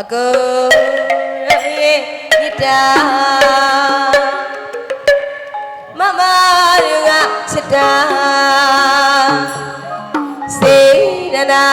အကုန်ရဲ့မြစ်တာမမတို့ကချစ်တာစေတနာ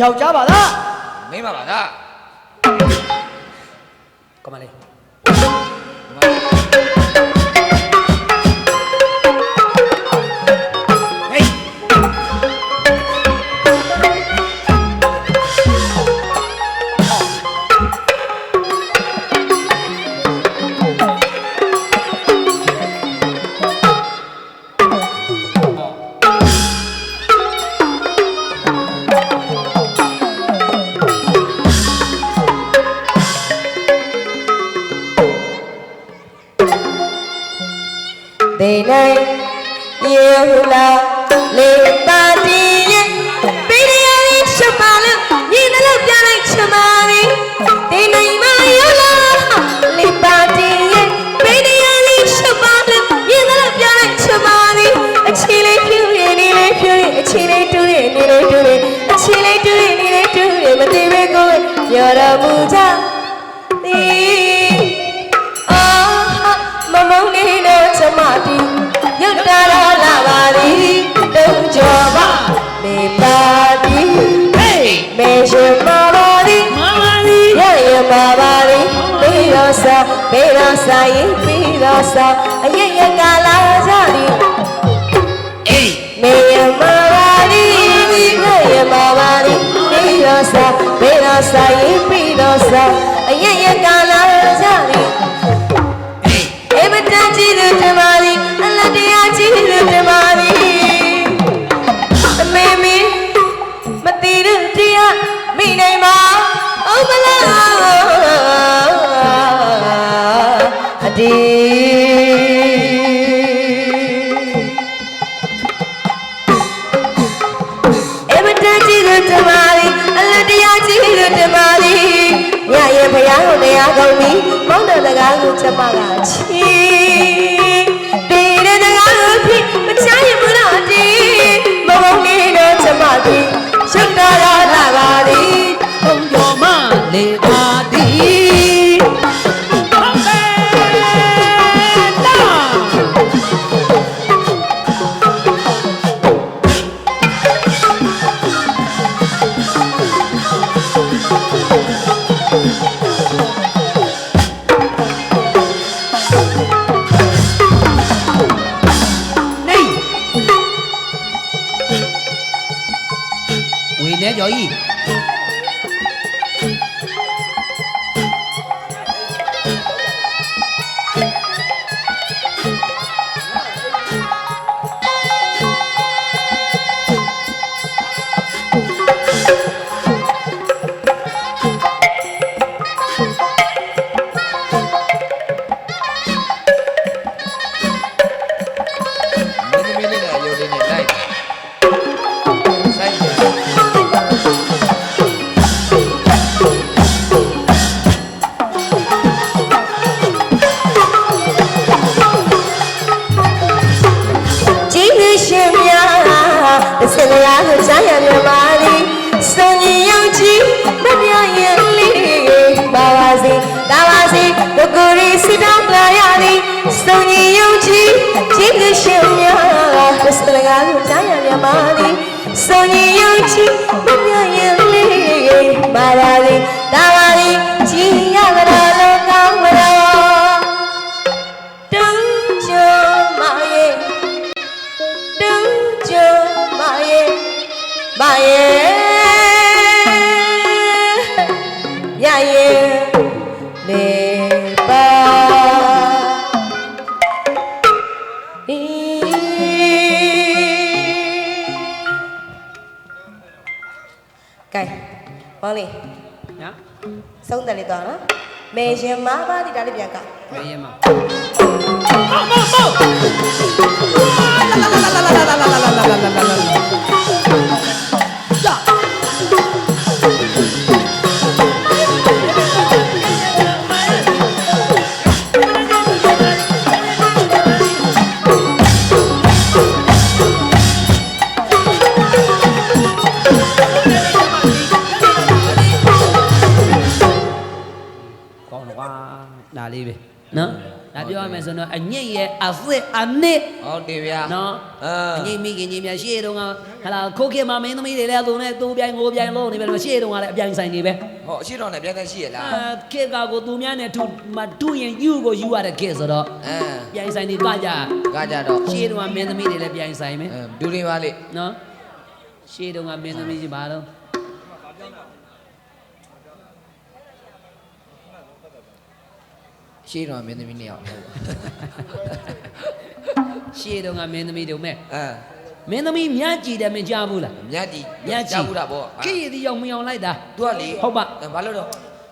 ယောက်ျားပါလားမိမပါလားကမလေး nay yêu là liên စာရေးပြီးတော့စာအရရကလာကြသည်အေးမေယမပါရီမေယမပါရီပြီးတော့စာပြီးတော့စာရေးပြီးတော့စာအရရကလာကြသည်အေးအေးမတန်ကြည့်လို့ထမ galera, galuta, malate. ကဲမောင်လေးညာဆုံးတယ်လေတော့နော်မေရှင်မပါတိတာလေးပြန်ကမရင်မကော ဒါလေးပဲနော်ဒါပြောရမယ်ဆိုတော့အညစ်ရဲ့အစစ်အနစ်ဟုတ်တယ်ဗျာနော်အာအငိမ့်မိခင်ကြီးများရှေ့တုန်းကဟလာခိုးခင်မမင်းသမီးတွေလည်းသူနဲ့သူပြိုင်ကိုပြိုင်လို့နေပဲလို့ရှေ့တုန်းကလည်းအပြိုင်ဆိုင်နေပဲဟောအရှိတော်နဲ့ပြန်သက်ရှိရလားအဲခေတ်ကကိုသူများနဲ့ထူမတူရင်ယူကိုယူရတဲ့ခေတ်ဆိုတော့အဲပြိုင်ဆိုင်တွေကကြကကြတော့ရှေ့တုန်းကမင်းသမီးတွေလည်းပြိုင်ဆိုင်မယ်အဲဒူရီပါလေနော်ရှေ့တုန်းကမင်းသမီးကြီးပါတော့ ရှိတော်မင်းသမီးနှစ်ယောက်ဟုတ်ရှေ့တုန်းကမင်းသမီးတို့မဲ့အဲမင်းသမီးမြတ်ကြည်တယ်မကြားဘူးလားမြတ်ကြီးမြတ်ကြည်ကြားဘူးတာပေါ့ခေတ်ရည်ဒီရောက်မအောင်လိုက်တာသူကလေဟုတ်ပါအဲဘာလို့တော့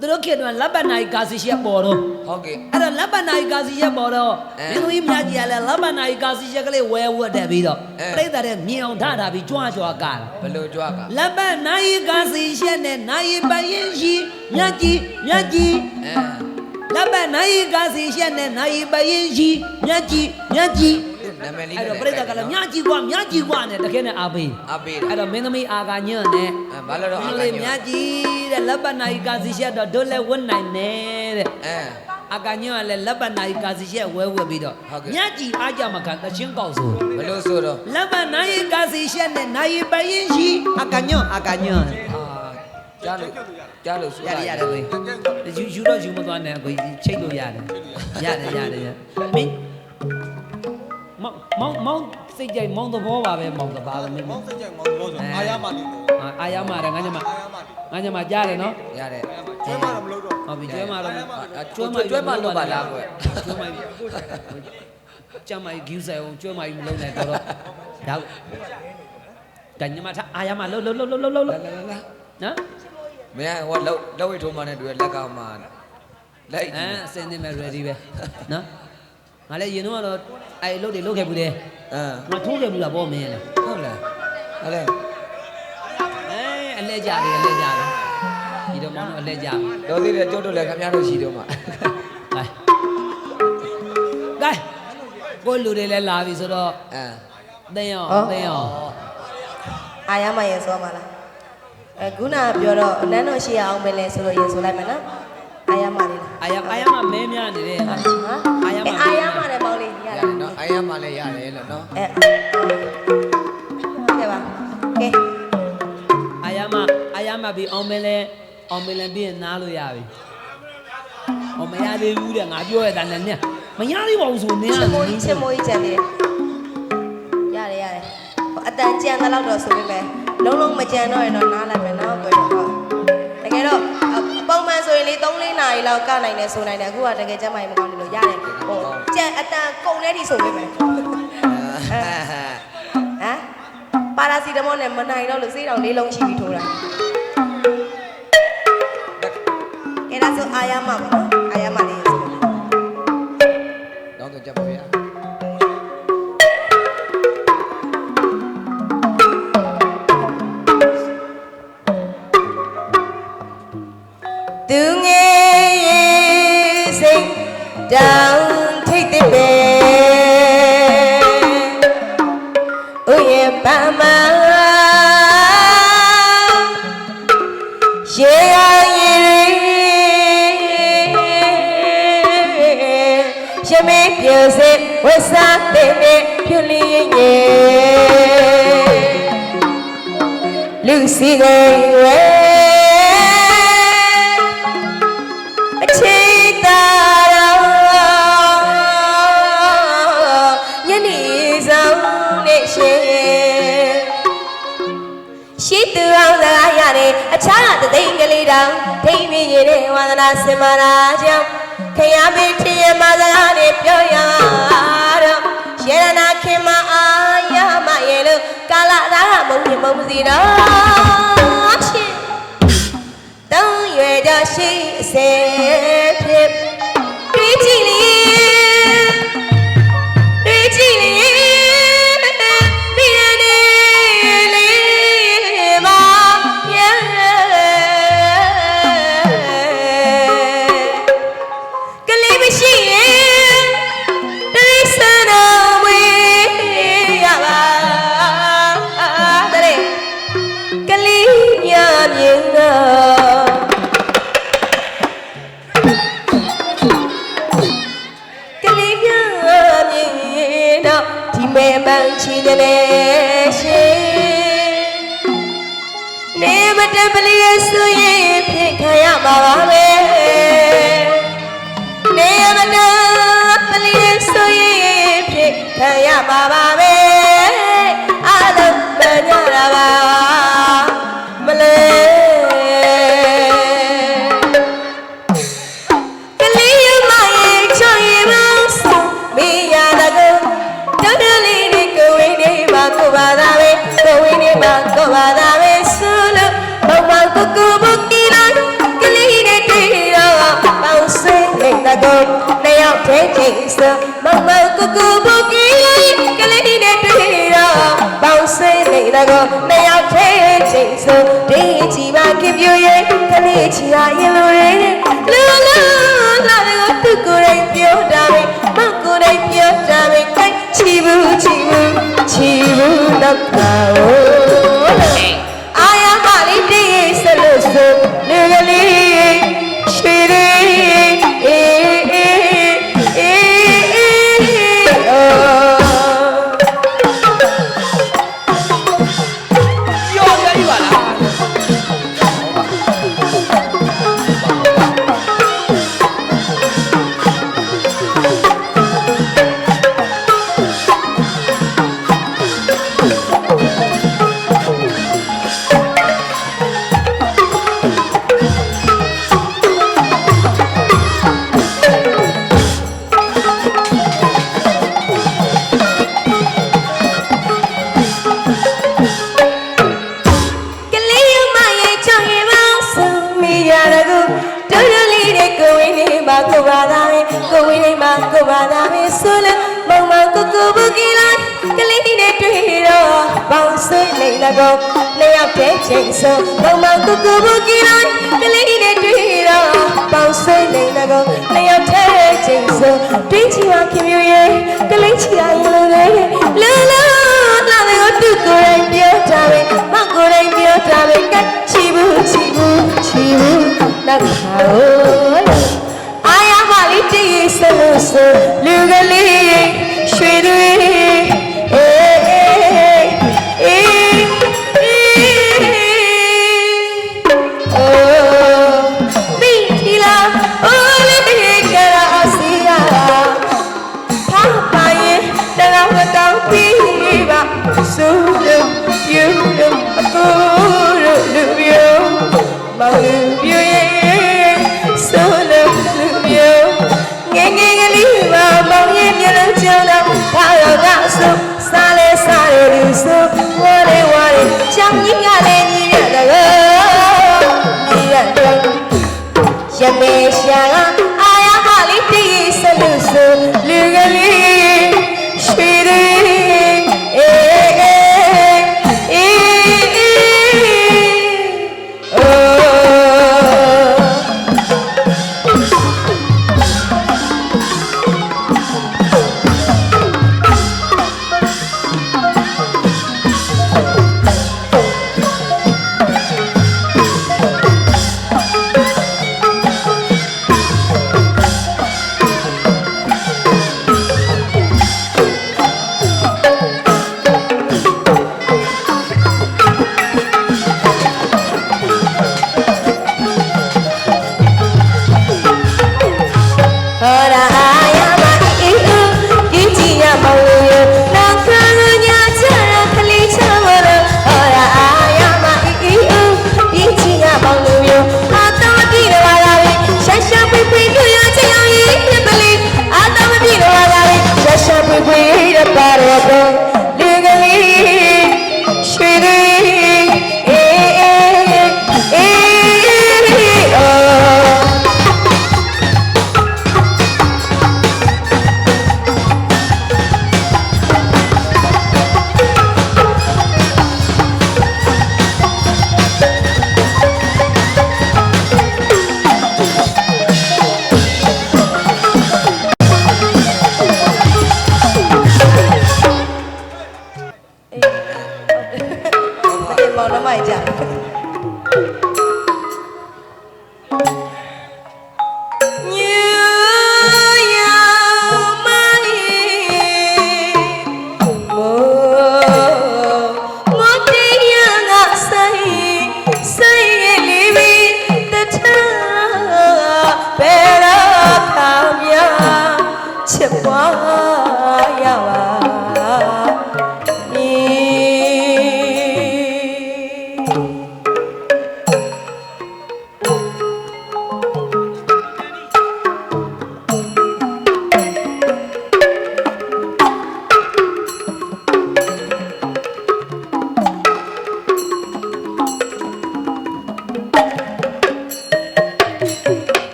သူတို့ခေတ်ကလက်ပတ်နိုင်ကာစီရှက်ပေါ်တော့ဟုတ်ကဲ့အဲ့တော့လက်ပတ်နိုင်ကာစီရက်ပေါ်တော့အဲမင်းသမီးမြတ်ကြီးကလည်းလက်ပတ်နိုင်ကာစီရက်ကလေးဝဲဝတ်တယ်ပြီးတော့အဲပြိတ္တာတဲ့မြင်အောင်ထတာပြီးကြွားကြွားကားတာဘလို့ကြွားကလက်ပတ်နိုင်ကာစီရက်နဲ့နိုင်ပရင်ရှိမြတ်ကြီးမြတ်ကြီးအဲ လက်ပတ်နိုင်ကာစီရက်နဲ့နိုင်ပရင်ရှိမြတ်ကြီးမြတ်ကြီးသူနာမည်လေးအဲ့တော့ပြိတ္တာကလည်းမြတ်ကြီးကွာမြတ်ကြီးကွာနဲ့တခဲနဲ့အားပေးအပေးအဲ့တော့မင်းသမီးအာကညံ့နဲ့အဲဘာလို့တော့မအင်းကလေးညမြတ်ကြီးတဲ့လက်ပတ်နိုင်ကာစီရက်တော့ဒုလည်းဝတ်နိုင်နဲ့တဲ့အဲအကညောကလည်းလက်ပတ်နိုင်ကာစီရက်ဝဲဝဲပြီးတော့ဟုတ်ကဲ့ညက်ကြီးအားကြမခံတချင်းကောက်ဆိုဘလို့ဆိုတော့လက်ပတ်နိုင်ကာစီရက်နဲ့နိုင်ပရင်ရှိအကညောအကညောအာ ကြားလို့ကြားလို့ဆိုရတယ်ရတယ်ကိုယူယူတော့ယူမသွားနဲ့ကိုချိတ်လို့ရတယ်ရတယ်ရတယ်ရမင်းမောင်မောင်မောင်စိတ်ကြိုက်မောင်သဘောပါပဲမောင်သဘာပဲမင်းမောင်စိတ်ကြိုက်မောင်သဘောဆိုအာရမနေလို့အာအာရမတယ်ငါညမအာရမနေငါညမကြားတယ်နော်ရတယ်ကျွဲမတော့မလို့တော့ဟုတ်ပြီကျွဲမတော့ကျွဲမကျွဲမလို့ပါလားကွယ်ကျွဲမကျမကြီး giu ဆိုင်အောင်ကျွဲမကြီးမလုံးနဲ့တော့တော့ဒါတညမထအာရမလှုပ်လှုပ်လှုပ်လှုပ်လှုပ်လှုပ်လာလာလာနော် မင်းဟိုလောက်လောက်ဝိထုံးမနဲ့တွေ့လက်ကောင်မှာလက်အဲအစင်းနေမဲ့ ready ပဲနော်ငါလည်းရင်တော့ကတော့အဲ့လှုပ်တွေလှုပ်ခဲ့ဘူးတယ်အဲငါထိုးခဲ့ဘူးလားပေါ့မင်းလေဟုတ်လားဟုတ်လားအဲအလဲကြတယ်အလဲကြတယ်ဒီတော့မောင်တို့အလဲကြပြီတော်သေးတယ်ကြောက်တော့လည်းခင်ဗျားတို့ရှိတော့မှာကဲကဲကိုလူတွေလည်းလာပြီဆိုတော့အဲသိအောင်သိအောင်အာရမရင်ဆိုမှာလား အဲခုနကပြောတော့နန်းတော်ရှိရအောင်ပဲလဲဆိုလို့ရင်ဆိုလိုက်မယ်နော်အာရမလေးလားအာရအာရမမဲများနေတယ်ဟာဟမ်အာရမအဲအာရမလည်းပေါင်းလေးရရတတယ်ယ်နော်အိုင်ရမလည်းရတယ်လို့နော်အဲကဲပါကဲအာရမအာရမပြီးအောင်မလဲအောင်မလဲပြီးရင်နားလို့ရပြီ။ဟောမရသေးဘူးတဲ့ငါပြောရတာနဲ့နဲ့မရသေးပါဘူးဆိုနင်းချစ်မိုးကြီးချစ်မိုးကြီးကြံသေးတယ်ရတယ်ရတယ်ဟိုအတန်ကြံတဲ့လောက်တော့ဆိုပေမဲ့ လုံးလုံးမကြံတော့ရင်တော့နားလိုက်မယ်နော်ကိုယ်တော့ဟုတ်တကယ်တော့အပုံမှန်ဆိုရင်လေ3-4နာရီလောက်ကနိုင်တယ်ဆိုနိုင်တယ်အခုကတကယ်ကျမ်းမာရေးမကောင်းဘူးလို့ရတယ်ဟိုကြံအတန်ကုန်တဲ့ဒီဆိုပေမဲ့ဟမ်ပါရာစီတမောနဲ့မနိုင်တော့လို့စေးတောင်လေးလုံးရှိပြီးထိုးတာကဲဒါဆိုအာရမပါနော်အာရမလေးဆိုတော့တော့ကြပါဗျာ စင်မာရာကြောင့်ခရမင်းထရမစကားနဲ့ပြောရတော့ရေရနာခင်မအာရမရဲ့လို့ကာလသားကမုံမြမုံစီတော့ရှင်တောင်းရွယ်ကြရှိအစေဖြစ် မှာပါပဲအားလုံးမညတာပါမလဲကလေးရမရဲ့ချော်ရမဆုံးမိရတကောတော်တော်လေးတွေကိုဝင်းနေမှာကိုပါသားပဲကိုဝင်းနေမှာကိုပါသားပဲဆိုလို့ဘုံမကိုကိုဘုတ်တီလိုက်ကလေးနဲ့တွေ့တော့ပေါင်းစင်းနေတကောနှစ်ယောက်တည်းချင်းစဘုံမကိုကို င်းနေတကောနှစ်ယောက်တည်းချင်းစဒီချီပါကပြရဲ့ကလေးချီရရင်လိုရဲလူလူလာတော့သူကိုယ်တိုင်ပြောတာပဲမကိုယ်တိုင်ပြောတာပဲကိုင်ချီဘူးချီဘူးချီဘူးတော့ကော ဆုံးတွေ့ချင်ပါခင်မျိုးရဲ့ကလေးချီရရင်လို့လေလူလူလာတော့သူကိုယ်တိုင်ပြောတာပဲမကိုယ်တိုင်ပြောတာပဲကချီဘူးချီဘူးချီဘူးနောက်ခါလို့ ဆိုဝရေဝရေချမ်းကြီးကလည်းညီရတကောညီရရမေရှာ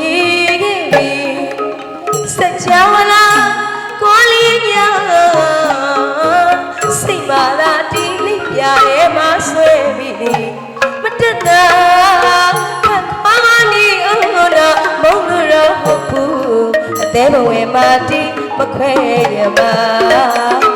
ခဲ့ပြီစัจ java လာကိုလေးညာစိတ်မာလာတီလေးပြရဲမဆွဲပြီးမတက်တာခတ်မမနီအောင်တော့မုံလို့တော့ဟုတ်ဘူးအသေးဘဝမှာတီမခွဲရပါ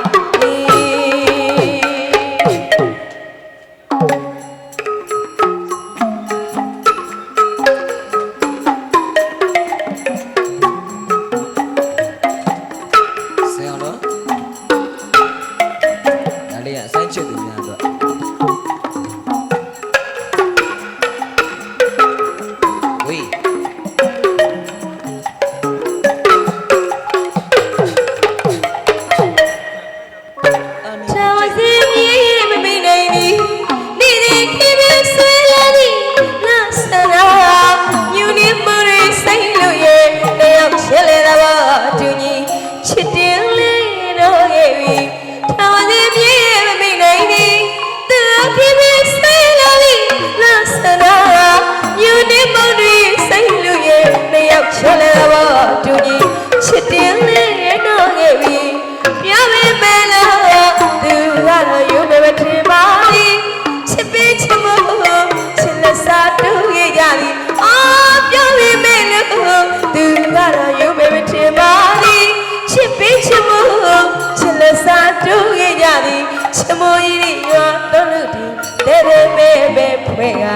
တမိုးကြီးရောတော်လို့ဒီတဲ့ရဲပဲပဲဖွဲ့က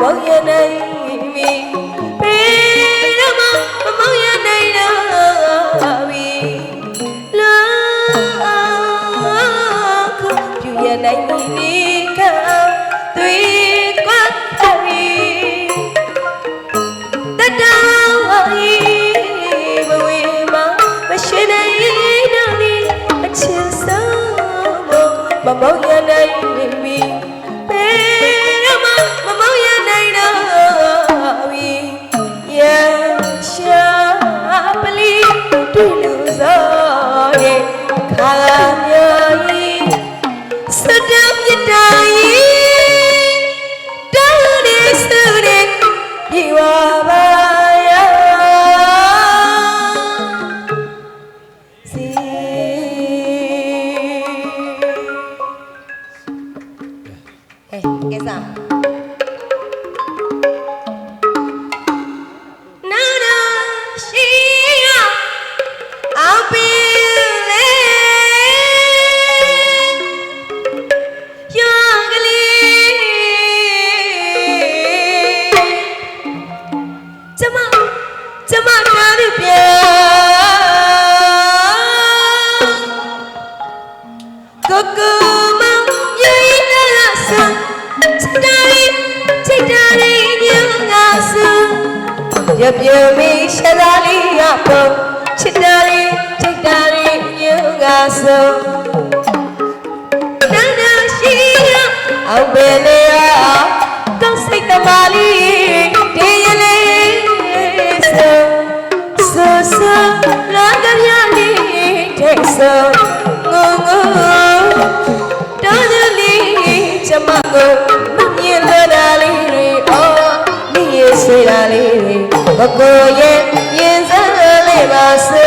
bớt yên đây ရပြမီရှဒါလီရပေါ်ချစ်တာရီချစ်တာရီညငါဆူနာနာရှိရအောင်ပဲလေအောင်ကောင်းစိတ်တမာလီတေးရလေးဆူဆူဆူလာကပြလေးတဲ့ဆူငုံငုံတော်သူလေးကျမကိုမမြင်လို့တာလေးတွေအော်မိရဲ့ဆွေတာလေးတွေ ဘကိုရဲ့ရင်စမ်းလေးပါစို့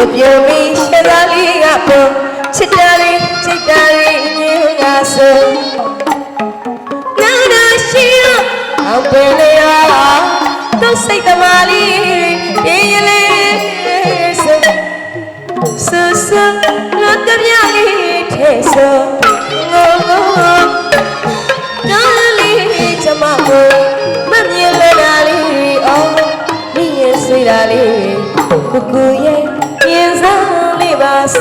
ပြပြမီရှရာလီကပေါ်ချစ်တာရီချစ်တာရီညငါဆူနာနာရှိရအောင်ပဲလေရတော့စိတ်တမာလီပြင်းလေးဆူဆူဆူလောကပြလေးထဲဆူငိုငိုတော်လေးကျမကိုမမြင်လဲတာလေးအော်မိရဲ့ဆွေတာလေးကိုကိုရဲ့ Lord.